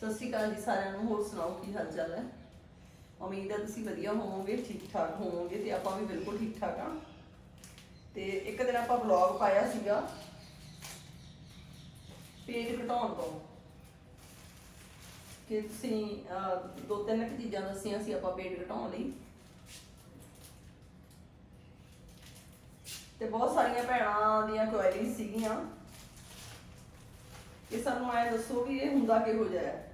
ਸਤਿ ਸ਼੍ਰੀ ਅਕਾਲ ਜੀ ਸਾਰਿਆਂ ਨੂੰ, ਹੋਰ ਸੁਣਾਓ ਕੀ ਹਾਲ ਚਾਲ ਹੈ? ਉਮੀਦ ਹੈ ਤੁਸੀਂ ਵਧੀਆ ਹੋਵੋਗੇ ਠੀਕ ਠਾਕ ਹੋਵੋਗੇ ਤੇ ਆਪਾਂ ਵੀ ਬਿਲਕੁਲ ਠੀਕ ਠਾਕ ਆ ਤੇ ਇੱਕ ਦਿਨ ਆਪਾਂ ਵਲੌਗ ਪਾਇਆ ਸੀਗਾ। ਪੇਜ ਘਟਾਉਣ ਤੋਂ। ਕਿ ਤੁਸੀਂ ਦੋ ਤਿੰਨ ਕੁ ਚੀਜ਼ਾਂ ਦੱਸੀਆਂ ਸੀ ਆਪਾਂ ਪੇਜ ਘਟਾਉਣ ਲਈ। ਤੇ ਬਹੁਤ ਸਾਰੀਆਂ ਭੈਣਾਂ ਦੀਆਂ ਕੁਐਰੀਜ਼ ਸੀਗੀਆਂ। ਕਿ ਸਾਨੂੰ ਐ ਦੱਸੋ ਵੀ ਇਹ ਹੁੰਦਾ ਕਿਹੋ ਜਿਹਾ ਹੈ।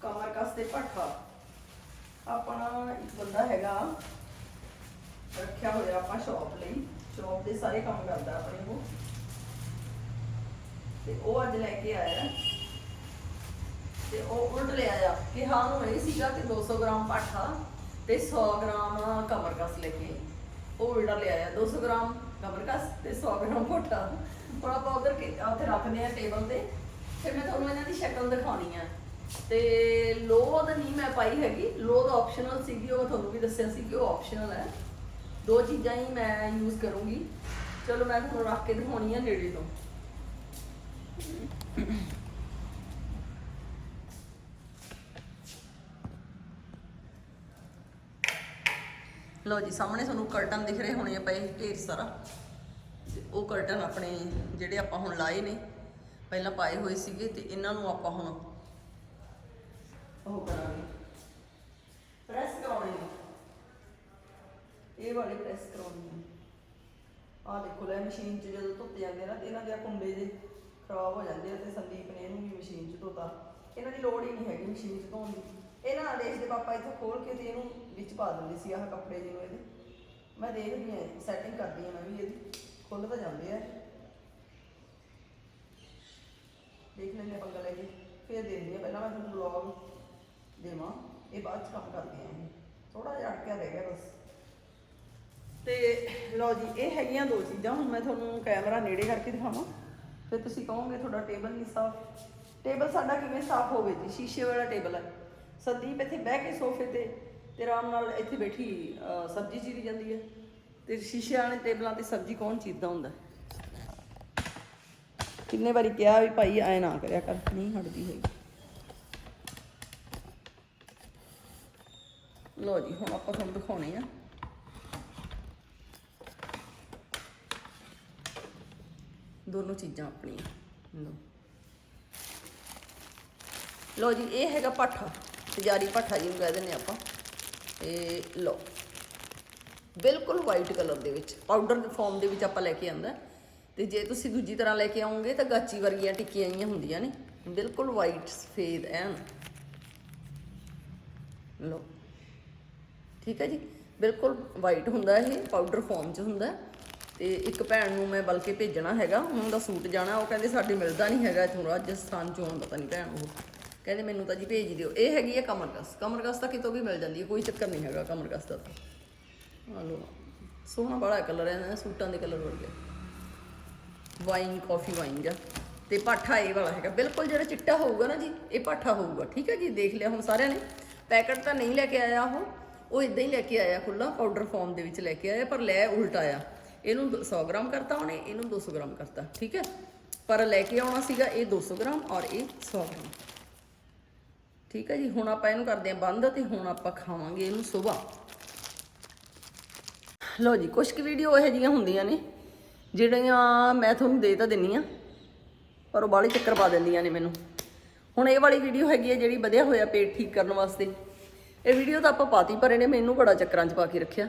ਕਮਰ ਕਸ ਤੇ ਪੱਠਾ ਆਪਣਾ ਇੱਕ ਬੰਦਾ ਹੈਗਾ, ਰੱਖਿਆ ਹੋਇਆ ਆਪਾਂ ਸ਼ਾਪ ਲਈ। ਸ਼ਾਪ ਦੇ ਸਾਰੇ ਕੰਮ ਕਰਦਾ ਆਪਣੇ ਉਹ ਤੇ ਉਹ ਅੱਜ ਲੈ ਕੇ ਆਇਆ। ਤੇ ਉਹ ਉਲਟ ਲਿਆ ਆ ਕਿ ਹਾਂ ਨੂੰ ਇਹ ਸੀਗਾ ਕਿ 200 ਗ੍ਰਾਮ ਪਾਠਾ ਤੇ 100 ਗ੍ਰਾਮ ਕਮਰਕਸ ਲੈ ਕੇ। ਉਹ ਉਲਟਾ ਲਿਆ ਆ 200 ਗ੍ਰਾਮ ਕਮਰਕਸ ਤੇ 100 ਗ੍ਰਾਮ ਪੋਟਾ ਹੁਣ ਆਪਾਂ ਉਧਰ ਉੱਥੇ ਰੱਖਦੇ ਆ ਟੇਬਲ ਤੇ। ਫਿਰ ਮੈਂ ਤੁਹਾਨੂੰ ਇਹਨਾਂ ਦੀ ਸ਼ਕਲ ਦਿਖਾਉਣੀ ਆ। ਤੇ ਤਾਂ ਨਹੀਂ ਮੈਂ ਪਾਈ ਹੈਗੀ। ਲੋਅ ਲੋਦ ਆਪਸ਼ਨਲ ਸੀਗੀ, ਉਹ ਤੁਹਾਨੂੰ ਵੀ ਦੱਸਿਆ ਸੀ ਕਿ ਉਹ ਆਪਸ਼ਨਲ ਹੈ। ਦੋ ਚੀਜ਼ਾਂ ਹੀ ਮੈਂ ਯੂਜ਼ ਕਰੂੰਗੀ। ਚਲੋ ਮੈਂ ਤੁਹਾਨੂੰ ਰੱਖ ਕੇ ਦਿਖਾਉਣੀ ਆ ਨੇੜੇ ਤੋਂ। ਲਓ ਜੀ, ਸਾਹਮਣੇ ਤੁਹਾਨੂੰ ਕਰਟਨ ਦਿਖ ਰਹੇ ਹੋਣੇ ਪਏ, ਢੇਰ ਸਾਰਾ। ਉਹ ਕਰਟਨ ਆਪਣੇ ਜਿਹੜੇ ਆਪਾਂ ਹੁਣ ਲਾਏ ਨੇ, ਪਹਿਲਾਂ ਪਾਏ ਹੋਏ ਸੀਗੇ ਤੇ ਇਹਨਾਂ ਨੂੰ ਆਪਾਂ ਹੁਣ ਉਹ ਕਰਾਂਗੇ ਪ੍ਰੈਸ ਕਰਾਉਣੀ ਨੇ ਇਹ ਵਾਲੇ ਪ੍ਰੈਸ ਕਰਾਉਣੀ ਹੈ ਆਹ ਦੇਖੋ ਲੈ ਮਸ਼ੀਨ 'ਚ ਜਦੋਂ ਧੁੱਤੇ ਜਾਂਦੇ ਨਾ ਤੇ ਇਹਨਾਂ ਦੇ ਆਹ ਕੁੰਡੇ ਜੇ ਖਰਾਬ ਹੋ ਜਾਂਦੇ ਆ ਤੇ ਸੰਦੀਪ ਨੇ ਇਹਨੂੰ ਵੀ ਮਸ਼ੀਨ 'ਚ ਧੋਤਾ ਇਹਨਾਂ ਦੀ ਲੋੜ ਹੀ ਨਹੀਂ ਹੈਗੀ ਮਸ਼ੀਨ 'ਚ ਧੋਣ ਦੀ ਇਹਨਾਂ ਨਾ ਦੇਖਦੇ ਪਾਪਾ ਇੱਥੋਂ ਖੋਲ ਕੇ ਤੇ ਇਹਨੂੰ ਵਿੱਚ ਪਾ ਦਿੰਦੇ ਸੀ ਆਹ ਕੱਪੜੇ ਜਿਹਨੂੰ ਇਹਦੇ ਮੈਂ ਦੇਖਦੀ ਹਾਂ ਸੈਟਿੰਗ ਕਰਦੀ ਹਾਂ ਮੈਂ ਵੀ ਇਹਦੀ ਖੁੱਲ ਤਾਂ ਜਾਂਦੇ ਆ ਦੇਖ ਲੈਂਦੇ ਹਾਂ ਪੰਗਾ ਲੈ ਕੇ ਫਿਰ ਦੇਖਦੇ ਹਾਂ ਪਹਿਲਾਂ ਮੈਂ ਤੁਹਾਨੂੰ ਵਲੌਗ ਦੇਵਾਂ। ਇਹ ਬਾਅਦ ਚ ਕੰਮ ਕਰਦੇ ਆਂ ਥੋੜਾ ਜਿਹਾ ਅੜਕਿਆ ਰਹਿ ਗਿਆ ਬਸ। ਤੇ ਲਓ ਜੀ, ਇਹ ਹੈਗੀਆਂ ਦੋ ਚੀਜ਼ਾਂ। ਹੁਣ ਮੈਂ ਤੁਹਾਨੂੰ ਕੈਮਰਾ ਨੇੜੇ ਕਰਕੇ ਦਿਖਾਵਾਂ। ਫਿਰ ਤੁਸੀਂ ਕਹੋਗੇ ਤੁਹਾਡਾ ਟੇਬਲ ਨਹੀਂ ਸਾਫ਼। ਟੇਬਲ ਸਾਡਾ ਕਿਵੇਂ ਸਾਫ਼ ਹੋਵੇ ਜੀ? ਸ਼ੀਸ਼ੇ ਵਾਲਾ ਟੇਬਲ ਹੈ। ਸੰਦੀਪ ਇੱਥੇ ਬਹਿ ਕੇ ਸੋਫੇ ਤੇ ਤੇ ਆਰਾਮ ਨਾਲ ਇੱਥੇ ਬੈਠੀ ਸਬਜ਼ੀ ਚੀਰੀ ਜਾਂਦੀ ਹੈ। ਤੇ ਸ਼ੀਸ਼ੇ ਵਾਲੇ ਟੇਬਲਾਂ ਤੇ ਸਬਜ਼ੀ ਕੌਣ ਚੀਰਦਾ ਹੁੰਦਾ? ਕਿੰਨੇ ਵਾਰੀ ਕਿਹਾ ਵੀ ਭਾਈ, ਐ ਨਾ ਕਰਿਆ ਕਰ। ਨਹੀਂ ਹਟਦੀ ਹੈਗੀ। ਲੋ ਜੀ, ਹੁਣ ਆਪਾਂ ਤੁਹਾਨੂੰ ਦਿਖਾਉਣੇ ਆ। ਦੋਨੋਂ ਚੀਜ਼ਾਂ ਆਪਣੀਆਂ। ਲੋ ਲੋ ਜੀ, ਇਹ ਹੈਗਾ ਪਾਠਾ ਤਜਾਰੀ ਪਾਠਾ ਜਿਹਨੂੰ ਕਹਿ ਦਿੰਦੇ ਆਪਾਂ। ਇਹ ਲੋ ਬਿਲਕੁਲ ਵਾਈਟ ਕਲਰ ਦੇ ਵਿੱਚ ਪਾਊਡਰ ਦੇ ਫਾਰਮ ਦੇ ਵਿੱਚ ਆਪਾਂ ਲੈ ਕੇ ਆਂਦਾ। ਤੇ ਜੇ ਤੁਸੀਂ ਦੂਜੀ ਤਰ੍ਹਾਂ ਲੈ ਕੇ ਆਉਂਗੇ ਤਾਂ ਗਾਚੀ ਵਰਗੀਆਂ ਟਿੱਕੀਆਂ ਆਈਆਂ ਹੁੰਦੀਆਂ ਨੇ। ਬਿਲਕੁਲ ਵਾਈਟ ਸਫੇਦ ਐਨ। ਲੋ ਠੀਕ ਹੈ ਜੀ? ਬਿਲਕੁਲ ਵਾਈਟ ਹੁੰਦਾ ਇਹ ਪਾਊਡਰ ਫਾਰਮ 'ਚ ਹੁੰਦਾ। ਤੇ ਇੱਕ ਭੈਣ ਨੂੰ ਮੈਂ ਬਲਕਿ ਭੇਜਣਾ ਹੈਗਾ, ਉਹਨਾਂ ਦਾ ਸੂਟ ਜਾਣਾ, ਉਹ ਕਹਿੰਦੇ ਸਾਡੇ ਮਿਲਦਾ ਨਹੀਂ ਹੈਗਾ ਇੱਥੋਂ ਰਾਜਸਥਾਨ ਚੋਂ, ਪਤਾ ਨਹੀਂ ਭੈਣ ਉਹ। ਕਹਿੰਦੇ ਮੈਨੂੰ ਤਾਂ ਜੀ ਭੇਜ ਦਿਓ। ਇਹ ਹੈਗੀ ਹੈ ਕਮਰਕਸ। ਕਮਰਕਸ ਤਾਂ ਕਿਤੋਂ ਵੀ ਮਿਲ ਜਾਂਦੀ ਹੈ, ਕੋਈ ਚੱਕਰ ਨਹੀਂ ਹੈਗਾ ਕਮਰਕਸ ਦਾ ਤਾਂ। ਆ ਲੋ ਸੋਹਣਾ ਬੜਾ ਕਲਰ ਹੈ ਨਾ ਸੂਟਾਂ ਦੇ ਕਲਰ ਵਰਗੇ। ਵਾਈਨ ਕਾਫੀ ਵਾਈਨ ਜਾਂ ਤੇ ਪਾਠਾ ਇਹ ਵਾਲਾ ਹੈਗਾ। ਬਿਲਕੁਲ ਜਿਹੜਾ ਚਿੱਟਾ ਹੋਊਗਾ ਨਾ ਜੀ, ਇਹ ਪਾਠਾ ਹੋਊਗਾ। ਠੀਕ ਹੈ ਜੀ? ਦੇਖ ਲਿਆ ਹੁਣ ਸਾਰਿਆਂ ਨੇ। ਪੈਕਟ ਤਾਂ ਨਹੀਂ ਲੈ ਕੇ ਆਇਆ ਉਹ। ਉਹ ਇਦਾਂ ਹੀ ਲੈ ਕੇ ਆਇਆ ਖੁੱਲਾ ਪਾਊਡਰ ਫਾਰਮ ਦੇ ਵਿੱਚ ਲੈ ਕੇ ਆਇਆ, ਪਰ ਲੈ ਉਲਟਾ ਆ ਇਹਨੂੰ 100 ਗ੍ਰਾਮ ਕਰਤਾ ਉਹਨੇ, ਇਹਨੂੰ 200 ਗ੍ਰਾਮ ਕਰਤਾ, ਠੀਕ ਹੈ? ਪਰ ਲੈ ਕੇ ਆਉਣਾ ਸੀਗਾ ਇਹ 200 ਗ੍ਰਾਮ ਔਰ ਇਹ 100 ਗ੍ਰਾਮ। ਠੀਕ ਹੈ ਜੀ, ਹੁਣ ਆਪਾਂ ਇਹਨੂੰ ਕਰਦੇ ਹਾਂ ਬੰਦ ਤੇ ਹੁਣ ਆਪਾਂ ਖਾਵਾਂਗੇ ਇਹਨੂੰ ਸਵੇਰ। ਲੋ ਜੀ ਕੁਝ ਕੁ ਵੀਡੀਓ ਇਹੋ ਜਿਹੀਆਂ ਹੁੰਦੀਆਂ ਨੇ, ਜਿਹੜੀਆਂ ਮੈਂ ਤੁਹਾਨੂੰ ਦੇ ਤਾਂ ਦਿੰਨੀ ਆ ਪਰ ਉਹ ਬਾਹਲੇ ਚੱਕਰ ਪਾ ਦਿੰਦੀਆਂ ਨੇ ਮੈਨੂੰ। ਹੁਣ ਇਹ ਵਾਲੀ ਵੀਡੀਓ ਹੈਗੀ ਹੈ ਜਿਹੜੀ ਵਧਿਆ ਹੋਇਆ ਪੇਟ ਠੀਕ ਕਰਨ ਵਾਸਤੇ। ਇਹ ਵੀਡੀਓ ਤਾਂ ਆਪਾਂ ਪਾਤੀ, ਪਰ ਇਹਨੇ ਮੈਨੂੰ ਬੜਾ ਚੱਕਰਾਂ 'ਚ ਪਾ ਕੇ ਰੱਖਿਆ।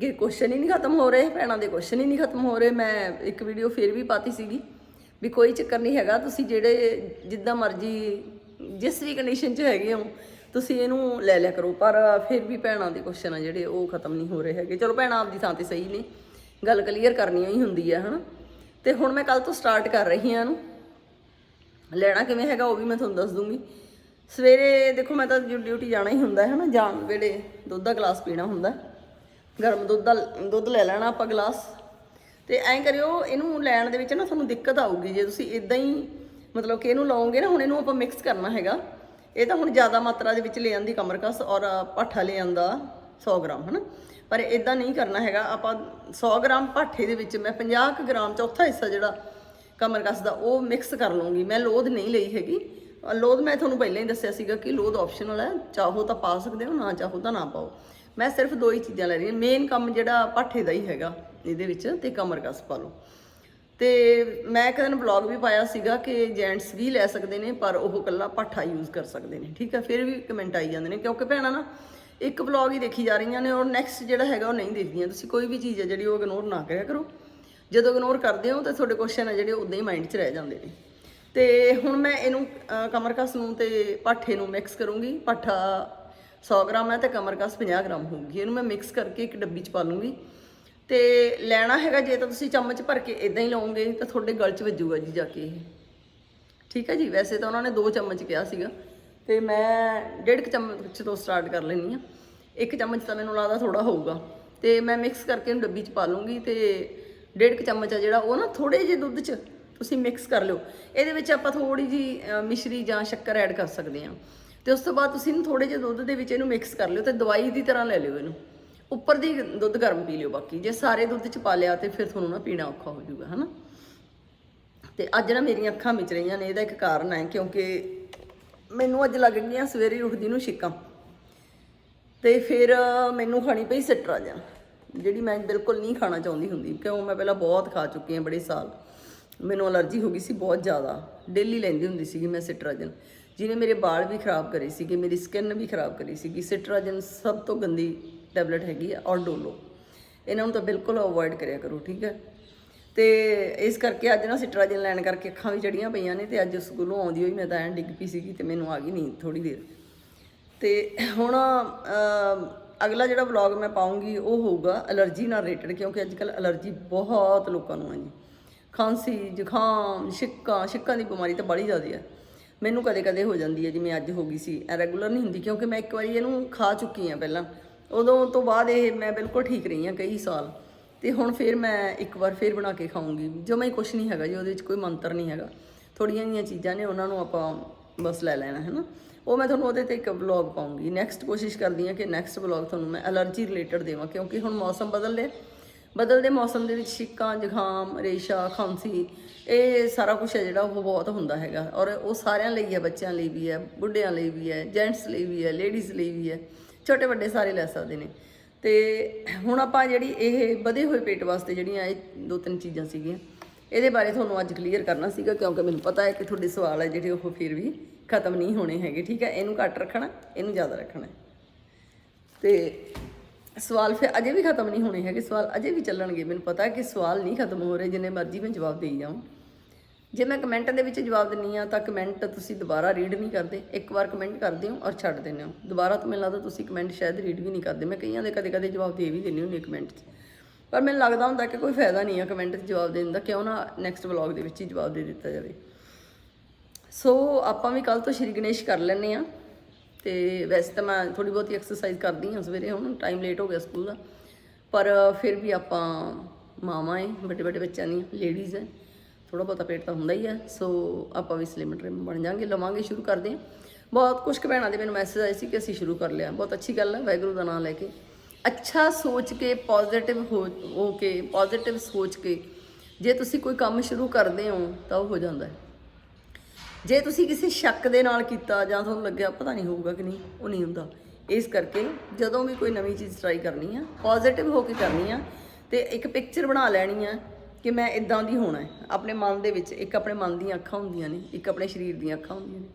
ਕਿ ਕੁਐਸਚਨ ਹੀ ਨਹੀਂ ਖਤਮ ਹੋ ਰਹੇ, ਭੈਣਾਂ ਦੇ ਕੁਐਸਚਨ ਹੀ ਨਹੀਂ ਖਤਮ ਹੋ ਰਹੇ। ਮੈਂ ਇੱਕ ਵੀਡੀਓ ਫੇਰ ਵੀ ਪਾਤੀ ਸੀਗੀ, ਵੀ ਕੋਈ ਚੱਕਰ ਨਹੀਂ ਹੈਗਾ, ਤੁਸੀਂ ਜਿਹੜੇ ਜਿੱਦਾਂ ਮਰਜ਼ੀ, ਜਿਸ ਵੀ ਕੰਡੀਸ਼ਨ 'ਚ ਹੈਗੇ ਹੋ, ਤੁਸੀਂ ਇਹਨੂੰ ਲੈ ਲਿਆ ਕਰੋ। ਪਰ ਫਿਰ ਵੀ ਭੈਣਾਂ ਦੇ ਕੁਐਸਚਨ ਆ ਜਿਹੜੇ, ਉਹ ਖਤਮ ਨਹੀਂ ਹੋ ਰਹੇ ਹੈਗੇ। ਚਲੋ ਭੈਣਾਂ ਆਪਦੀ ਥਾਂ ਤੇ ਸਹੀ ਨੇ, ਗੱਲ ਕਲੀਅਰ ਕਰਨੀ ਹੀ ਹੁੰਦੀ ਹੈ ਹਨਾ। ਤੇ ਹੁਣ ਮੈਂ ਕੱਲ ਤੋਂ ਸਟਾਰਟ ਕਰ ਰਹੀ ਹਾਂ ਇਹਨੂੰ। ਲੈਣਾ ਕਿਵੇਂ ਹੈਗਾ ਉਹ ਵੀ ਮੈਂ ਤੁਹਾਨੂੰ ਦੱਸ ਦੂੰਗੀ। ਸਵੇਰੇ ਦੇਖੋ ਮੈਂ ਤਾਂ ਡਿਊਟੀ ਜਾਣਾ ਹੀ ਹੁੰਦਾ ਹੈ ਨਾ ਜਾਣ ਵੇਲੇ ਦੁੱਧ ਦਾ ਗਲਾਸ ਪੀਣਾ ਹੁੰਦਾ ਗਰਮ ਦੁੱਧ ਦਾ ਦੁੱਧ ਲੈ ਲੈਣਾ ਆਪਾਂ ਗਲਾਸ। ਤੇ ਐਂ ਕਰਿਓ, ਇਹਨੂੰ ਲੈਣ ਦੇ ਵਿੱਚ ਨਾ ਤੁਹਾਨੂੰ ਦਿੱਕਤ ਆਊਗੀ, ਜੇ ਤੁਸੀਂ ਇਦਾਂ ਹੀ ਮਤਲਬ ਕਿ ਇਹਨੂੰ ਲਾਓਗੇ ਨਾ, ਹੁਣ ਇਹਨੂੰ ਆਪਾਂ ਮਿਕਸ ਕਰਨਾ ਹੈਗਾ। ਇਹ ਤਾਂ ਹੁਣ ਜ਼ਿਆਦਾ ਮਾਤਰਾ ਦੇ ਵਿੱਚ ਲੈ ਆਂਦੀ ਕਮਰਕਸ ਔਰ ਪਾਠਾ ਲੈ ਆਂਦਾ 100 ਗ੍ਰਾਮ, ਹਨਾ। ਪਰ ਇਦਾਂ ਨਹੀਂ ਕਰਨਾ ਹੈਗਾ, ਆਪਾਂ 100 ਗ੍ਰਾਮ ਪਾਠੇ ਦੇ ਵਿੱਚ ਮੈਂ 50 ਕੁ ਗ੍ਰਾਮ ਚੌਥਾ ਹਿੱਸਾ ਜਿਹੜਾ ਕਮਰਕਸ ਦਾ ਉਹ ਮਿਕਸ ਕਰ ਲਵਾਂਗੀ ਮੈਂ ਲੋਧ ਨਹੀਂ ਲਈ ਹੈਗੀ। ਅਹ ਲੋਧ, ਮੈਂ ਤੁਹਾਨੂੰ ਪਹਿਲਾਂ ਹੀ ਦੱਸਿਆ ਸੀਗਾ ਕਿ ਲੋਧ ਆਪਸ਼ਨਲ ਹੈ, ਚਾਹੋ ਤਾਂ ਪਾ ਸਕਦੇ ਹੋ, ਨਾ ਚਾਹੋ ਤਾਂ ਨਾ ਪਾਓ। ਮੈਂ ਸਿਰਫ ਦੋ ਹੀ ਚੀਜ਼ਾਂ ਲੈ ਰਹੀ ਹਾਂ। ਮੇਨ ਕੰਮ ਜਿਹੜਾ ਪਾਠੇ ਦਾ ਹੀ ਹੈਗਾ ਇਹਦੇ ਵਿੱਚ ਤੇ ਕਮਰ ਕਸ ਪਾ ਲਓ। ਤੇ ਮੈਂ ਇੱਕ ਦਿਨ ਵਲੌਗ ਵੀ ਪਾਇਆ ਸੀਗਾ ਕਿ ਜੈਂਟਸ ਵੀ ਲੈ ਸਕਦੇ ਨੇ, ਪਰ ਉਹ ਕੱਲਾ ਪਾਠਾ ਯੂਜ਼ ਕਰ ਸਕਦੇ ਨੇ। ਠੀਕ ਹੈ, ਫਿਰ ਵੀ ਕਮੈਂਟ ਆਈ ਜਾਂਦੇ ਨੇ, ਕਿਉਂਕਿ ਭੈਣਾਂ ਨਾ ਇੱਕ ਵਲੌਗ ਹੀ ਦੇਖੀ ਜਾ ਰਹੀਆਂ ਨੇ ਔਰ ਨੈਕਸਟ ਜਿਹੜਾ ਹੈਗਾ ਉਹ ਨਹੀਂ ਦੇਖਦੀਆਂ। ਤੁਸੀਂ ਕੋਈ ਵੀ ਚੀਜ਼ ਹੈ ਜਿਹੜੀ ਉਹ ਇਗਨੋਰ ਨਾ ਕਰਿਆ ਕਰੋ। ਜਦੋਂ ਇਗਨੋਰ ਕਰਦੇ ਹੋ ਤਾਂ ਤੁਹਾਡੇ ਕੁਐਸਚਨ ਹੈ ਜਿਹੜੇ ਉਦਾਂ ਹੀ ਮਾਈਂਡ 'ਚ ਰਹਿ ਜਾਂਦੇ ਨੇ। ਤੇ ਹੁਣ ਮੈਂ ਇਹਨੂੰ ਕਮਰਕਸ ਨੂੰ ਤੇ ਪਾਠੇ ਨੂੰ ਮਿਕਸ ਕਰੂੰਗੀ। ਪਾਠਾ 100 ਗ੍ਰਾਮ ਹੈ ਤੇ ਕਮਰਕਸ 50 ਗ੍ਰਾਮ ਹੋਊਗੀ। ਇਹਨੂੰ ਮੈਂ ਮਿਕਸ ਕਰਕੇ ਇੱਕ ਡੱਬੀ 'ਚ ਪਾ ਲੂੰਗੀ। ਤੇ ਲੈਣਾ ਹੈਗਾ ਜੇ ਤਾਂ ਤੁਸੀਂ ਚਮਚ ਭਰ ਕੇ ਇਦਾਂ ਹੀ ਲਾਓਗੇ, ਤਾਂ ਤੁਹਾਡੇ ਗਲ 'ਚ ਵੱਜੂਗਾ ਜੀ ਜਾ ਕੇ ਇਹ। ਠੀਕ ਹੈ ਜੀ? ਵੈਸੇ ਤਾਂ ਉਹਨਾਂ ਨੇ ਦੋ ਚਮਚ ਕਿਹਾ ਸੀਗਾ। ਤੇ ਮੈਂ ਡੇਢ ਕੁ ਚਮਚ ਤੋਂ ਸਟਾਰਟ ਕਰ ਲੈਣੀ ਆ ਇੱਕ ਚਮਚ ਤਾਂ ਮੈਨੂੰ ਲੱਗਦਾ ਥੋੜਾ ਹੋਊਗਾ। ਤੇ ਮੈਂ ਮਿਕਸ ਕਰਕੇ ਇਹਨੂੰ ਡੱਬੀ 'ਚ ਪਾ ਲੂੰਗੀ ਤੇ ਡੇਢ ਕੁ ਚਮਚ ਆ ਜਿਹੜਾ, ਉਹ ਨਾ ਥੋੜੇ ਜਿਹੇ ਦੁੱਧ 'ਚ ਤੁਸੀਂ ਮਿਕਸ ਕਰ ਲਿਓ। ਇਹਦੇ ਵਿੱਚ ਆਪਾਂ ਥੋੜੀ ਜੀ ਮਿਸ਼ਰੀ ਜਾਂ ਸ਼ੱਕਰ ਐਡ ਕਰ ਸਕਦੇ ਹਾਂ। ਤੇ ਉਸ ਤੋਂ ਬਾਅਦ ਤੁਸੀਂ ਇਹਨੂੰ ਥੋੜੇ ਜਿਹੇ ਦੁੱਧ ਦੇ ਵਿੱਚ ਇਹਨੂੰ ਮਿਕਸ ਕਰ ਲਿਓ ਤੇ ਦਵਾਈ ਦੀ ਤਰ੍ਹਾਂ ਲੈ ਲਿਓ ਇਹਨੂੰ। ਉੱਪਰ ਦੀ ਦੁੱਧ ਗਰਮ ਪੀ ਲਿਓ ਬਾਕੀ। ਜੇ ਸਾਰੇ ਦੁੱਧ 'ਚ ਪਾ ਲਿਆ ਤੇ ਫਿਰ ਤੁਹਾਨੂੰ ਨਾ ਪੀਣਾ ਔਖਾ ਹੋ ਜਾਊਗਾ, ਹਨਾ? ਤੇ ਅੱਜ ਨਾ ਮੇਰੀਆਂ ਅੱਖਾਂ ਮਿਚ ਰਹੀਆਂ ਨੇ, ਇਹਦਾ ਇੱਕ ਕਾਰਨ ਹੈ ਕਿਉਂਕਿ ਮੈਨੂੰ ਅੱਜ ਲੱਗ ਗਈਆਂ ਸਵੇਰੇ ਉੱਠਦੀ ਨੂੰ ਛਿੱਕਾਂ। ਤੇ ਫਿਰ ਮੈਨੂੰ ਖਾਣੀ ਪਈ ਸਿਟਰਾਜਨ ਜਿਹੜੀ ਮੈਂ ਬਿਲਕੁਲ ਨਹੀਂ ਖਾਣਾ ਚਾਹੁੰਦੀ ਹੁੰਦੀ। ਕਿਉਂ? ਮੈਂ ਪਹਿਲਾਂ ਬਹੁਤ ਖਾ ਚੁੱਕੀ ਹਾਂ ਬੜੇ ਸਾਲ। ਮੈਨੂੰ ਅਲਰਜੀ ਹੋ ਗਈ ਸੀ ਬਹੁਤ ਜ਼ਿਆਦਾ। ਡੇਲੀ ਲੈਂਦੀ ਹੁੰਦੀ ਸੀਗੀ ਮੈਂ ਸਿਟਰਾਜਨ। ਜਿਹਨੇ ਮੇਰੇ ਵਾਲ ਵੀ ਖਰਾਬ ਕਰੇ ਸੀਗੇ, ਮੇਰੀ ਸਕਿਨ ਵੀ ਖਰਾਬ ਕਰੀ ਸੀਗੀ। ਸਿਟਰਾਜਨ ਸਭ ਤੋਂ ਗੰਦੀ ਟੈਬਲੇਟ ਹੈਗੀ ਆ ਔਰ ਡੋਲੋ ਇਹਨਾਂ ਨੂੰ ਤਾਂ ਬਿਲਕੁਲ ਅਵੋਇਡ ਕਰਿਆ ਕਰੋ, ਠੀਕ ਹੈ। ਤੇ ਇਸ ਕਰਕੇ ਅੱਜ ਨਾ ਸਿਟਰਾਜਨ ਲੈਣ ਕਰਕੇ ਅੱਖਾਂ ਵੀ ਚੜੀਆਂ ਪਈਆਂ ਨੇ ਤੇ ਅੱਜ ਸਕੂਲੋਂ ਆਉਂਦੀ ਹੋਈ ਮੈਂ ਤਾਂ ਐਂ ਡਿੱਗ ਪਈ ਸੀਗੀ ਤੇ ਮੈਨੂੰ ਆ ਗਈ ਨੀਂਦ ਥੋੜੀ ਦੇਰ। ਤੇ ਹੁਣ ਅਗਲਾ ਜਿਹੜਾ ਵਲੌਗ ਮੈਂ ਪਾਉਂਗੀ ਉਹ ਹੋਊਗਾ ਅਲਰਜੀ ਨਾਲ ਰਿਲੇਟਡ ਕਿਉਂਕਿ ਅੱਜ ਕੱਲ ਅਲਰਜੀ ਬਹੁਤ ਲੋਕਾਂ ਨੂੰ ਹੈ ਜੀ। ਖਾਂਸੀ, ਜ਼ੁਕਾਮ, ਛਿੱਕਾਂ ਛਿੱਕਾਂ ਦੀ ਬਿਮਾਰੀ ਤਾਂ ਬੜੀ ਜ਼ਿਆਦਾ ਹੈ ਮੈਨੂੰ ਕਦੇ ਕਦੇ ਹੋ ਜਾਂਦੀ ਹੈ ਜਿਵੇਂ ਅੱਜ ਹੋ ਗਈ ਸੀ ਰੈਗੂਲਰ ਨਹੀਂ ਹੁੰਦੀ ਕਿਉਂਕਿ ਮੈਂ ਇੱਕ ਵਾਰੀ ਇਹਨੂੰ ਖਾ ਚੁੱਕੀ ਹਾਂ ਪਹਿਲਾਂ। ਉਦੋਂ ਤੋਂ ਬਾਅਦ ਇਹ ਮੈਂ ਬਿਲਕੁਲ ਠੀਕ ਰਹੀ ਹਾਂ ਕਈ ਸਾਲ। ਤੇ ਹੁਣ ਫਿਰ ਮੈਂ ਇੱਕ ਵਾਰ ਫਿਰ ਬਣਾ ਕੇ ਖਾਊਂਗੀ। ਜਮਾ ਹੀ ਕੁਝ ਨਹੀਂ ਹੈਗਾ ਜੀ, ਉਹਦੇ ਵਿੱਚ ਕੋਈ ਮੰਤਰ ਨਹੀਂ ਹੈਗਾ। ਥੋੜੀਆਂ ਜਿਹੀਆਂ ਚੀਜ਼ਾਂ ਨੇ, ਉਹਨਾਂ ਨੂੰ ਆਪਾਂ ਬਸ ਲੈ ਲੈਣਾ, ਹੈ ਨਾ। ਉਹ ਮੈਂ ਤੁਹਾਨੂੰ ਉਹਦੇ ਤੇ ਇੱਕ ਵਲੌਗ ਪਾਉਂਗੀ ਨੈਕਸਟ ਕੋਸ਼ਿਸ਼ ਕਰਦੀ ਹਾਂ ਕਿ ਨੈਕਸਟ ਵਲੌਗ ਤੁਹਾਨੂੰ ਮੈਂ ਅਲਰਜੀ ਰਿਲੇਟਡ ਦੇਵਾਂ, ਕਿਉਂਕਿ ਹੁਣ ਮੌਸਮ ਬਦਲ ਰਿਹਾ। ਬਦਲਦੇ ਮੌਸਮ ਦੇ ਵਿੱਚ ਛਿੱਕਾਂ, ਜ਼ੁਕਾਮ, ਰੇਸ਼ਾ, ਖਾਂਸੀ, ਇਹ ਸਾਰਾ ਕੁਝ ਹੈ ਜਿਹੜਾ ਉਹ ਬਹੁਤ ਹੁੰਦਾ ਹੈਗਾ। ਔਰ ਉਹ ਸਾਰਿਆਂ ਲਈ ਹੈ, ਬੱਚਿਆਂ ਲਈ ਵੀ ਹੈ, ਬੁੱਢਿਆਂ ਲਈ ਵੀ ਹੈ ਜੈਂਟਸ ਲਈ ਵੀ ਹੈ ਲੇਡੀਜ਼ ਲਈ ਵੀ ਹੈ, ਛੋਟੇ ਵੱਡੇ ਸਾਰੇ ਲੈ ਸਕਦੇ ਨੇ। ਤੇ ਹੁਣ ਆਪਾਂ ਜਿਹੜੀ ਇਹ ਵਧੇ ਹੋਏ ਪੇਟ ਵਾਸਤੇ ਜਿਹੜੀਆਂ ਇਹ ਦੋ ਤਿੰਨ ਚੀਜ਼ਾਂ ਸੀਗੀਆਂ, ਇਹਦੇ ਬਾਰੇ ਤੁਹਾਨੂੰ ਅੱਜ ਕਲੀਅਰ ਕਰਨਾ ਸੀਗਾ, ਕਿਉਂਕਿ ਮੈਨੂੰ ਪਤਾ ਹੈ ਕਿ ਤੁਹਾਡੇ ਸਵਾਲ ਹੈ ਜਿਹੜੇ ਉਹ ਫਿਰ ਵੀ ਖਤਮ ਨਹੀਂ ਹੋਣੇ ਹੈਗੇ, ਠੀਕ ਹੈ? ਇਹਨੂੰ ਘੱਟ ਰੱਖਣਾ, ਇਹਨੂੰ ਜ਼ਿਆਦਾ ਰੱਖਣਾ ਤੇ ਸਵਾਲ ਫਿਰ ਅਜੇ ਵੀ ਖਤਮ ਨਹੀਂ ਹੋਣੇ ਹੈਗੇ, ਸਵਾਲ ਅਜੇ ਵੀ ਚੱਲਣਗੇ। ਮੈਨੂੰ ਪਤਾ ਕਿ ਸਵਾਲ ਨਹੀਂ ਖਤਮ ਹੋ ਰਹੇ, ਜਿੰਨੇ ਮਰਜ਼ੀ ਮੈਂ ਜਵਾਬ ਦੇਈ ਜਾਵਾਂ। ਜੇ ਮੈਂ ਕਮੈਂਟ ਦੇ ਵਿੱਚ ਜਵਾਬ ਦਿੰਨੀ ਆ, ਤਾਂ ਕਮੈਂਟ ਤੁਸੀਂ ਦੁਬਾਰਾ ਰੀਡ ਨਹੀਂ ਕਰਦੇ। ਇੱਕ ਵਾਰ ਕਮੈਂਟ ਕਰਦੇ ਹੋ ਔਰ ਛੱਡ ਦਿੰਦੇ ਹੋ। ਦੁਬਾਰਾ ਤਾਂ ਮੈਨੂੰ ਲੱਗਦਾ ਤੁਸੀਂ ਕਮੈਂਟ ਸ਼ਾਇਦ ਰੀਡ ਵੀ ਨਹੀਂ ਕਰਦੇ। ਮੈਂ ਕਈਆਂ ਦੇ ਕਦੇ ਕਦੇ ਜਵਾਬ ਦੇ ਵੀ ਦਿੰਦੀ ਹੁੰਦੀ ਕਮੈਂਟ 'ਚ। ਪਰ ਮੈਨੂੰ ਲੱਗਦਾ ਹੁੰਦਾ ਕਿ ਕੋਈ ਫਾਇਦਾ ਨਹੀਂ ਆ ਕਮੈਂਟ 'ਚ ਜਵਾਬ ਦੇਣ ਦਾ, ਕਿਉਂ ਨਾ ਨੈਕਸਟ ਵਲੌਗ ਦੇ ਵਿੱਚ ਹੀ ਜਵਾਬ ਦੇ ਦਿੱਤਾ ਜਾਵੇ। ਸੋ ਆਪਾਂ ਵੀ ਕੱਲ ਤੋਂ ਸ਼੍ਰੀ ਗਣੇਸ਼ ਕਰ ਲੈਨੇ ਆ ਤੇ ਵੈਸੇ ਤਾਂ ਮੈਂ ਥੋੜੀ ਬਹੁਤੀ ਐਕਸਰਸਾਈਜ਼ ਕਰਦੀ ਹਾਂ ਸਵੇਰੇ, ਹੁਣ ਟਾਈਮ ਲੇਟ ਹੋ ਗਿਆ ਸਕੂਲ ਦਾ। ਪਰ ਫਿਰ ਵੀ ਆਪਾਂ ਮਾਵਾਂ ਏ ਵੱਡੇ ਵੱਡੇ ਬੱਚਿਆਂ ਦੀਆਂ ਲੇਡੀਜ਼ ਹੈ ਥੋੜਾ ਬਹੁਤਾ ਪੇਟ ਤਾਂ ਹੁੰਦਾ ਹੀ ਹੈ ਸੋ ਆਪਾਂ ਵੀ ਸਲਿਮ ਟ੍ਰਿਮ ਬਣ ਜਾਾਂਗੇ ਲਵਾਂਗੇ, ਸ਼ੁਰੂ ਕਰਦੇ ਹਾਂ ਬਹੁਤ ਕੁਝ ਕੁ ਭੈਣਾਂ ਦੇ ਮੈਨੂੰ ਮੈਸੇਜ ਆਏ ਸੀ ਕਿ ਅਸੀਂ ਸ਼ੁਰੂ ਕਰ ਲਿਆ। ਬਹੁਤ ਅੱਛੀ ਗੱਲ ਹੈ ਵਾਹਿਗੁਰੂ ਦਾ ਨਾਮ ਲੈ ਕੇ। ਅੱਛਾ ਸੋਚ ਕੇ ਪੋਜ਼ਿਟਿਵ ਹੋ ਹੋ ਕੇ ਪੋਜ਼ਿਟਿਵ ਸੋਚ ਕੇ, ਜੇ ਤੁਸੀਂ ਕੋਈ ਕੰਮ ਸ਼ੁਰੂ ਕਰਦੇ ਹੋ ਤਾਂ ਉਹ ਹੋ ਜਾਂਦਾ ਹੈ। ਜੇ ਤੁਸੀਂ ਕਿਸੇ ਸ਼ੱਕ ਦੇ ਨਾਲ ਕੀਤਾ ਜਾਂ ਤੁਹਾਨੂੰ ਲੱਗਿਆ ਪਤਾ ਨਹੀਂ ਹੋਊਗਾ ਕਿ ਨਹੀਂ, ਉਹ ਨਹੀਂ ਹੁੰਦਾ। ਇਸ ਕਰਕੇ ਜਦੋਂ ਵੀ ਕੋਈ ਨਵੀਂ ਚੀਜ਼ ਟਰਾਈ ਕਰਨੀ ਆ ਪੋਜ਼ਿਟਿਵ ਹੋ ਕੇ ਕਰਨੀ ਆ, ਤੇ ਇੱਕ ਪਿਕਚਰ ਬਣਾ ਲੈਣੀ ਆ ਕਿ ਮੈਂ ਇਦਾਂ ਦੀ ਹੋਣਾ ਹੈ। ਆਪਣੇ ਮਨ ਦੇ ਵਿੱਚ ਇੱਕ ਆਪਣੇ ਮਨ ਦੀਆਂ ਅੱਖਾਂ ਹੁੰਦੀਆਂ ਨੇ, ਇੱਕ ਆਪਣੇ ਸਰੀਰ ਦੀਆਂ ਅੱਖਾਂ ਹੁੰਦੀਆਂ ਨੇ।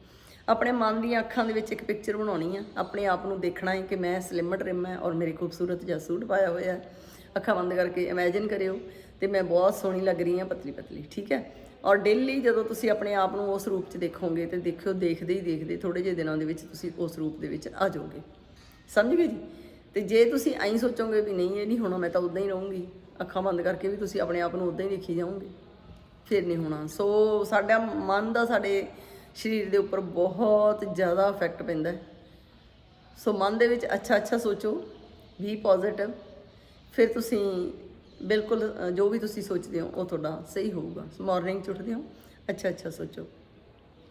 ਆਪਣੇ ਮਨ ਦੀਆਂ ਅੱਖਾਂ ਦੇ ਵਿੱਚ ਇੱਕ ਪਿਕਚਰ ਬਣਾਉਣੀ ਆ, ਆਪਣੇ ਆਪ ਨੂੰ ਦੇਖਣਾ ਹੈ ਕਿ ਮੈਂ ਸਲਿਮ ਟ੍ਰਿਮ ਹੈ ਔਰ ਮੇਰੇ ਖੂਬਸੂਰਤ ਜਿਹਾ ਸੂਟ ਪਾਇਆ ਹੋਇਆ ਹੈ। ਅੱਖਾਂ ਬੰਦ ਕਰਕੇ ਇਮੇਜਿਨ ਕਰਿਓ ਤੇ ਮੈਂ ਬਹੁਤ ਸੋਹਣੀ ਲੱਗ ਰਹੀ ਹਾਂ ਪਤਲੀ ਪਤਲੀ ਠੀਕ ਹੈ? ਔਰ ਡੇਲੀ ਜਦੋਂ ਤੁਸੀਂ ਆਪਣੇ ਆਪ ਨੂੰ ਉਸ ਰੂਪ 'ਚ ਦੇਖੋਗੇ ਤੇ ਦੇਖਿਓ, ਦੇਖਦੇ ਹੀ ਦੇਖਦੇ ਥੋੜੇ ਜਿਹੇ ਦਿਨਾਂ ਦੇ ਵਿੱਚ ਤੁਸੀਂ ਉਸ ਰੂਪ ਦੇ ਵਿੱਚ ਆ ਜਾਓਗੇ। ਸਮਝ ਗਏ ਜੀ? ਤੇ ਜੇ ਤੁਸੀਂ ਐਂ ਸੋਚੋਗੇ ਵੀ ਨਹੀਂ, ਇਹ ਨਹੀਂ ਹੋਣਾ, ਮੈਂ ਤਾਂ ਉਦਾਂ ਹੀ ਰਹੂੰਗੀ। ਅੱਖਾਂ ਬੰਦ ਕਰਕੇ ਵੀ ਤੁਸੀਂ ਆਪਣੇ ਆਪ ਨੂੰ ਉਦਾਂ ਹੀ ਦੇਖੀ ਜਾਓਗੇ। ਫਿਰ ਨਹੀਂ ਹੋਣਾ। ਸੋ ਸਾਡਾ ਮਨ ਦਾ ਸਾਡੇ ਸਰੀਰ ਦੇ ਉੱਪਰ ਬਹੁਤ ਜ਼ਿਆਦਾ ਇਫੈਕਟ ਪੈਂਦਾ ਹੈ। ਸੋ ਮਨ ਦੇ ਵਿੱਚ ਅੱਛਾ ਅੱਛਾ ਸੋਚੋ ਵੀ ਪੋਜ਼ਿਟਿਵ ਫਿਰ ਤੁਸੀਂ ਬਿਲਕੁਲ ਜੋ ਵੀ ਤੁਸੀਂ ਸੋਚਦੇ ਹੋ, ਉਹ ਤੁਹਾਡਾ ਸਹੀ ਹੋਊਗਾ। ਮਾਰਨਿੰਗ 'ਚ ਉੱਠਦੇ ਹੋ, ਅੱਛਾ ਅੱਛਾ ਸੋਚੋ।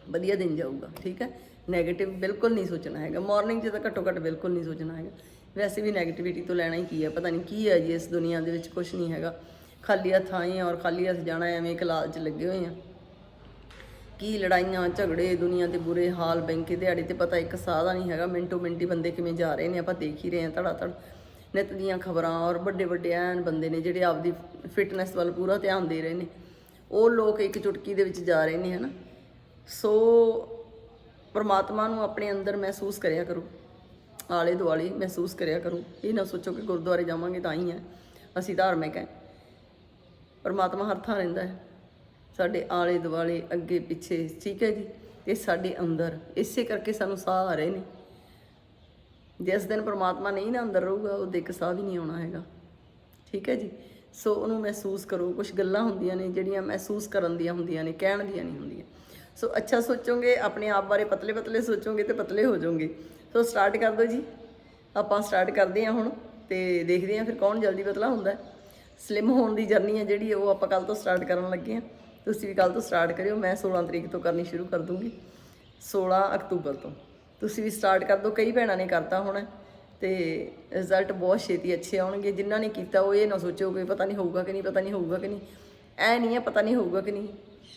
ਵਧੀਆ ਦਿਨ ਜਾਊਗਾ, ਠੀਕ ਹੈ? 네ਗੇਟਿਵ ਬਿਲਕੁਲ ਨਹੀਂ ਸੋਚਣਾ ਹੈਗਾ। ਮਾਰਨਿੰਗ 'ਚ ਤਾਂ ਘੱਟੋ ਘੱਟ ਬਿਲਕੁਲ ਨਹੀਂ ਸੋਚਣਾ ਹੈਗਾ। ਵੈਸੇ ਵੀ 네ਗੇਟਿਵਿਟੀ ਤੋਂ ਲੈਣਾ ਹੀ ਕੀ ਹੈ? ਪਤਾ ਨਹੀਂ ਕੀ ਹੈ ਜੀ ਇਸ ਦੁਨੀਆ ਦੇ ਵਿੱਚ ਕੁਝ ਨਹੀਂ ਹੈਗਾ। ਖਾਲੀ ਹੱਥ ਆਏ ਹਾਂ ਔਰ ਖਾਲੀ ਹੱਥ ਜਾਣਾ ਐਵੇਂ ਇੱਕ 'ਚ ਲੱਗੇ ਹੋਏ ਆ। ਕੀ ਲੜਾਈਆਂ, ਝਗੜੇ, ਦੁਨੀਆ ਦੇ ਬੁਰੇ ਹਾਲ, ਬੈਂਕੇ ਦਿਹਾੜੇ ਤੇ ਪਤਾ ਇੱਕ ਸਾਹ ਦਾ ਨਹੀਂ ਹੈਗਾ। ਮਿੰਟੋ ਮਿੰਟੀ ਬੰਦੇ ਕਿਵੇਂ ਜਾ ਰਹੇ ਨੇ, ਆਪਾਂ ਦੇਖ ਹੀ ਰਹੇ ਹਾਂ ਧੜਾ ਧੜ ਨਿਤ ਦੀਆਂ ਖਬਰਾਂ ਔਰ ਵੱਡੇ ਵੱਡੇ ਐਨ ਬੰਦੇ ਨੇ ਜਿਹੜੇ ਆਪਦੀ ਫਿਟਨੈਸ ਵੱਲ ਪੂਰਾ ਧਿਆਨ ਦੇ ਰਹੇ ਨੇ। ਉਹ ਲੋਕ ਇੱਕ ਚੁਟਕੀ ਦੇ ਵਿੱਚ ਜਾ ਰਹੇ ਨੇ, ਹਨਾ। ਸੋ ਪਰਮਾਤਮਾ ਨੂੰ ਆਪਣੇ ਅੰਦਰ ਮਹਿਸੂਸ ਕਰਿਆ ਕਰੋ। ਆਲੇ ਦੁਆਲੇ ਮਹਿਸੂਸ ਕਰਿਆ ਕਰੋ। ਇਹ ਨਾ ਸੋਚੋ ਕਿ ਗੁਰਦੁਆਰੇ ਜਾਵਾਂਗੇ ਤਾਂ ਹੀ ਹੈ। ਅਸੀਂ ਧਾਰਮਿਕ ਹੈ। ਪਰਮਾਤਮਾ ਹਰ ਥਾਂ ਰਹਿੰਦਾ ਹੈ। ਸਾਡੇ ਆਲੇ ਦੁਆਲੇ ਅੱਗੇ ਪਿੱਛੇ ਠੀਕ ਹੈ ਜੀ। ਤੇ ਸਾਡੇ ਅੰਦਰ। ਇਸੇ ਕਰਕੇ ਸਾਨੂੰ ਸਾਹ ਆ ਰਹੇ ਨੇ। ਜਿਸ ਦਿਨ ਪਰਮਾਤਮਾ ਨਹੀਂ ਨਾ ਅੰਦਰ ਰਹੂਗਾ, ਉਹ ਇੱਕ ਸਾਹ ਵੀ ਨਹੀਂ ਆਉਣਾ ਹੈਗਾ। ਠੀਕ ਹੈ ਜੀ? ਸੋ ਉਹਨੂੰ ਮਹਿਸੂਸ ਕਰੋ ਕੁਝ ਗੱਲਾਂ ਹੁੰਦੀਆਂ ਨੇ, ਜਿਹੜੀਆਂ ਮਹਿਸੂਸ ਕਰਨ ਦੀਆਂ ਹੁੰਦੀਆਂ ਨੇ, ਕਹਿਣ ਦੀਆਂ ਨਹੀਂ ਹੁੰਦੀਆਂ। ਸੋ ਅੱਛਾ ਸੋਚੋਗੇ, ਆਪਣੇ ਆਪ ਬਾਰੇ ਪਤਲੇ ਪਤਲੇ ਸੋਚੋਗੇ ਤੇ ਪਤਲੇ ਹੋ ਜਾਓਗੇ। ਸੋ ਸਟਾਰਟ ਕਰ ਦਿਓ ਜੀ। ਆਪਾਂ ਸਟਾਰਟ ਕਰਦੇ ਹਾਂ ਹੁਣ ਤੇ ਦੇਖਦੇ ਹਾਂ ਫਿਰ ਕੌਣ ਜਲਦੀ ਪਤਲਾ ਹੁੰਦਾ ਸਲਿਮ ਹੋਣ ਦੀ ਜਰਨੀ ਹੈ ਜਿਹੜੀ, ਉਹ ਆਪਾਂ ਕੱਲ ਤੋਂ ਸਟਾਰਟ ਕਰਨ ਲੱਗੇ ਹਾਂ। ਤੁਸੀਂ ਵੀ ਕੱਲ ਤੋਂ ਸਟਾਰਟ ਕਰਿਓ। ਮੈਂ 16 ਤਰੀਕ ਤੋਂ ਕਰਨੀ ਸ਼ੁਰੂ ਕਰ ਦੂੰਗੀ। 16 ਅਕਤੂਬਰ ਤੋਂ। ਤੁਸੀਂ ਵੀ ਸਟਾਰਟ ਕਰ ਦਿਓ ਕਈ ਭੈਣਾਂ ਨੇ ਕਰਤਾ ਹੁਣ। ਤੇ ਰਿਜ਼ਲਟ ਬਹੁਤ ਛੇਤੀ ਅੱਛੇ ਆਉਣਗੇ। ਜਿਨ੍ਹਾਂ ਨੇ ਕੀਤਾ ਉਹ ਇਹ ਨਾ ਸੋਚੋ ਕਿ ਪਤਾ ਨਹੀਂ ਹੋਊਗਾ ਕਿ ਨਹੀਂ, ਪਤਾ ਨਹੀਂ ਹੋਊਗਾ ਕਿ ਨਹੀਂ। ਐ ਨਹੀਂ ਹੈ, ਪਤਾ ਨਹੀਂ ਹੋਊਗਾ ਕਿ ਨਹੀਂ।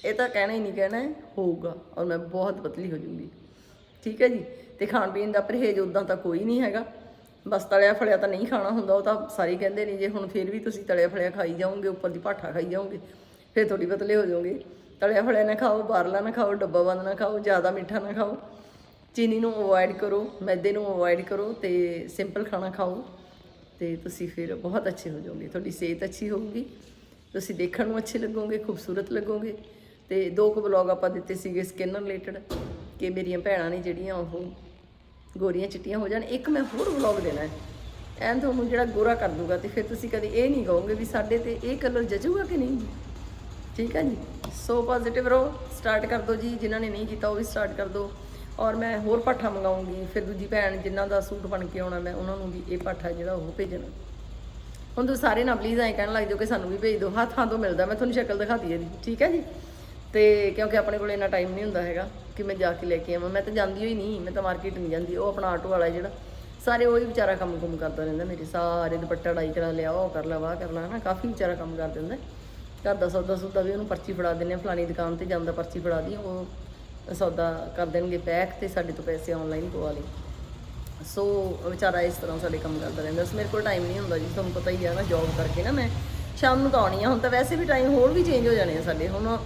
ਇਹ ਤਾਂ ਕਹਿਣਾ ਹੀ ਨਹੀਂ ਕਹਿਣਾ ਹੈ, ਹੋਊਗਾ ਔਰ ਮੈਂ ਬਹੁਤ ਪਤਲੀ ਹੋ ਜੂੰਗੀ ਠੀਕ ਹੈ ਜੀ? ਤੇ ਖਾਣ ਪੀਣ ਦਾ ਪਰਹੇਜ਼ ਉਦਾਂ ਤਾਂ ਕੋਈ ਨਹੀਂ ਹੈਗਾ। ਬਸ ਤਲਿਆ ਫਲਿਆ ਤਾਂ ਨਹੀਂ ਖਾਣਾ ਹੁੰਦਾ, ਉਹ ਤਾਂ ਸਾਰੇ ਕਹਿੰਦੇ ਨੇ, ਜੇ ਹੁਣ ਫਿਰ ਵੀ ਤੁਸੀਂ ਤਲਿਆ ਫਲਿਆ ਖਾਈ ਜਾਓਗੇ, ਉੱਪਰ ਦੀ ਭਾਠਾ ਖਾਈ ਜਾਓਗੇ, ਫਿਰ ਥੋੜੀ ਪਤਲੇ ਹੋ ਜਾਓਗੇ। ਤਲਿਆ ਫਲਿਆ ਨਾ ਖਾਓ, ਬਾਹਰਲਾ ਨਾ ਖਾਓ, ਡੱਬਾ ਬੰਦ ਨਾ ਖਾਓ, ਜ਼ਿਆਦਾ ਮਿੱਠਾ ਨਾ ਖਾਓ। ਚੀਨੀ ਨੂੰ ਅਵੋਇਡ ਕਰੋ, ਮੈਦੇ ਨੂੰ ਅਵੋਇਡ ਕਰੋ ਤੇ ਸਿੰਪਲ ਖਾਣਾ ਖਾਓ ਤੇ ਤੁਸੀਂ ਫਿਰ ਬਹੁਤ ਅੱਛੇ ਹੋ ਜਾਓਗੇ, ਤੁਹਾਡੀ ਸਿਹਤ ਅੱਛੀ ਹੋਊਗੀ। ਤੁਸੀਂ ਦੇਖਣ ਨੂੰ ਅੱਛੇ ਲੱਗੋਗੇ, ਖੂਬਸੂਰਤ ਲੱਗੋਗੇ ਤੇ ਦੋ ਕੁ ਬਲੌਗ ਆਪਾਂ ਦਿੱਤੇ ਸੀਗੇ ਸਕਿਨ ਰਿਲੇਟਡ ਕਿ ਮੇਰੀਆਂ ਭੈਣਾਂ ਨੇ ਜਿਹੜੀਆਂ ਉਹ ਗੋਰੀਆਂ ਚਿੱਟੀਆਂ ਹੋ ਜਾਣ। ਇੱਕ ਮੈਂ ਹੋਰ ਵਲੌਗ ਦੇਣਾ ਹੈ। ਐਨ ਤੁਹਾਨੂੰ ਜਿਹੜਾ ਗੋਰਾ ਕਰ ਦੂਗਾ ਤੇ ਫਿਰ ਤੁਸੀਂ ਕਦੇ ਇਹ ਨਹੀਂ ਕਹੋਗੇ ਵੀ ਸਾਡੇ ਤੇ ਇਹ ਕਲਰ ਜਜੂਗਾ ਕਿ ਨਹੀਂ। ਠੀਕ ਹੈ ਜੀ? ਸੋ ਪੋਜ਼ਿਟਿਵ ਰਹੋ ਸਟਾਰਟ ਕਰ ਦਿਓ ਜੀ, ਜਿਨ੍ਹਾਂ ਨੇ ਨਹੀਂ ਕੀਤਾ ਉਹ ਵੀ ਸਟਾਰਟ ਕਰ ਦਿਓ। ਔਰ ਮੈਂ ਹੋਰ ਪਾਠਾ ਮੰਗਾਉਂਗੀ, ਫਿਰ ਦੂਜੀ ਭੈਣ ਜਿਨ੍ਹਾਂ ਦਾ ਸੂਟ ਬਣ ਕੇ ਆਉਣਾ, ਮੈਂ ਉਹਨਾਂ ਨੂੰ ਵੀ ਇਹ ਪਾਠਾ ਜਿਹੜਾ ਉਹ ਭੇਜਣਾ। ਹੁਣ ਤੁਸੀਂ ਸਾਰੇ ਨਾ ਪਲੀਜ਼ ਐਂ ਕਹਿਣ ਲੱਗ ਜਾਓ ਕਿ ਸਾਨੂੰ ਵੀ ਭੇਜ ਦਿਓ, ਹੱਥਾਂ ਤੋਂ ਮਿਲਦਾ, ਮੈਂ ਤੁਹਾਨੂੰ ਸ਼ਕਲ ਦਿਖਾਤੀ ਜੀ ਠੀਕ ਹੈ ਜੀ? ਤੇ ਕਿਉਂਕਿ ਆਪਣੇ ਕੋਲ ਇੰਨਾ ਟਾਈਮ ਨਹੀਂ ਹੁੰਦਾ ਹੈਗਾ ਕਿ ਮੈਂ ਜਾ ਕੇ ਲੈ ਕੇ ਆਵਾਂ, ਮੈਂ ਤਾਂ ਜਾਂਦੀ ਹੋਈ ਨਹੀਂ, ਮੈਂ ਤਾਂ ਮਾਰਕੀਟ ਨਹੀਂ ਜਾਂਦੀ, ਉਹ ਆਪਣਾ ਆਟੋ ਵਾਲਾ ਜਿਹੜਾ, ਸਾਰੇ ਉਹ ਹੀ ਵਿਚਾਰਾ ਕੰਮ ਕੁਮ ਕਰਦਾ ਰਹਿੰਦਾ ਮੇਰੇ, ਸਾਰੇ ਦੁਪੱਟਾ ਡਾਈ ਕਰਾ ਲਿਆ, ਉਹ ਕਰ ਲਾ, ਵਾਹ ਕਰ ਲਾ, ਹਨਾ, ਕਾਫੀ ਵਿਚਾਰਾ ਕੰਮ ਕਰ ਦਿੰਦਾ। ਘਰ ਦਾ ਸੌਦਾ ਸੌਦਾ ਵੀ ਉਹਨੂੰ ਪਰਚੀ ਫੜਾ ਦਿੰਦੇ ਆ ਫਲਾਣੀ ਦੁਕਾਨ ਤੇ ਜਾਂਦਾ, ਪਰਚੀ ਫੜਾ ਦੀ, ਉਹ ਸੌਦਾ ਕਰ ਦੇਣਗੇ ਪੈਕ ਤੇ ਸਾਡੇ ਤੋਂ ਪੈਸੇ ਆਨਲਾਈਨ ਪਵਾ ਲਈ ਸੋ ਵਿਚਾਰਾ ਇਸ ਤਰ੍ਹਾਂ ਸਾਡੇ ਕੰਮ ਕਰਦਾ ਰਹਿੰਦਾ। ਸੀ ਮੇਰੇ ਕੋਲ ਟਾਈਮ ਨਹੀਂ ਹੁੰਦਾ ਜੀ। ਤੁਹਾਨੂੰ ਪਤਾ ਹੀ ਆ ਨਾ ਜੌਬ ਕਰਕੇ ਨਾ ਮੈਂ ਸ਼ਾਮ ਨੂੰ ਤਾਂ ਆਉਣੀ ਆ। ਹੁਣ ਤਾਂ ਵੈਸੇ ਵੀ ਟਾਈਮ ਹੋਰ ਵੀ ਚੇਂਜ ਹੋ ਜਾਣੇ ਆ ਸਾਡੇ। ਹੁਣ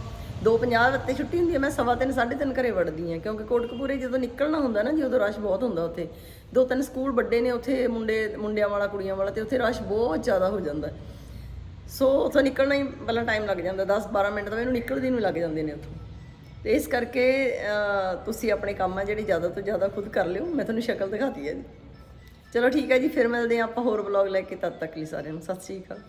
2:50 ਤੇ ਛੁੱਟੀ ਹੁੰਦੀ ਹੈ ਮੈਂ ਸਵਾ ਤਿੰਨ, ਸਾਢੇ ਤਿੰਨ ਘਰੇ ਵੜਦੀ ਆ। ਕਿਉਂਕਿ ਕੋਟਕਪੂਰੇ ਜਦੋਂ ਨਿਕਲਣਾ ਹੁੰਦਾ ਨਾ ਜੀ ਉਦੋਂ ਰਸ਼ ਬਹੁਤ ਹੁੰਦਾ ਉੱਥੇ। ਦੋ ਤਿੰਨ ਸਕੂਲ ਵੱਡੇ ਨੇ ਉੱਥੇ ਮੁੰਡੇ ਮੁੰਡਿਆਂ ਵਾਲਾ ਕੁੜੀਆਂ ਵਾਲਾ ਤੇ ਉੱਥੇ ਰਸ਼ ਬਹੁਤ ਜ਼ਿਆਦਾ ਹੋ ਜਾਂਦਾ। ਸੋ ਉੱਥੋਂ ਨਿਕਲਣਾ ਹੀ ਪਹਿਲਾਂ ਟਾਈਮ ਲੱਗ ਜਾਂਦਾ। 10 12 ਮਿੰਟ ਤਾਂ ਮੈਨੂੰ ਨਿਕਲਦੀ ਨੂੰ ਲੱਗ ਜਾਂਦੇ ਨੇ ਉੱਥੋਂ। ਤੇ ਇਸ ਕਰਕੇ ਤੁਸੀਂ ਆਪਣੇ ਕੰਮ ਆ ਜਿਹੜੇ ਜ਼ਿਆਦਾ ਤੋਂ ਜ਼ਿਆਦਾ ਖੁਦ ਕਰ ਲਿਓ। ਮੈਂ ਤੁਹਾਨੂੰ ਸ਼ਕਲ ਦਿਖਾਤੀ ਹੈ। ਜੀ ਚਲੋ ਠੀਕ ਹੈ ਜੀ, ਫਿਰ ਮਿਲਦੇ ਹਾਂ ਆਪਾਂ ਹੋਰ ਵਲੌਗ ਲੈ ਕੇ, ਤਦ ਤੱਕ ਲਈ ਸਾਰਿਆਂ ਨੂੰ। ਸਤਿ ਸ਼੍ਰੀ ਅਕਾਲ।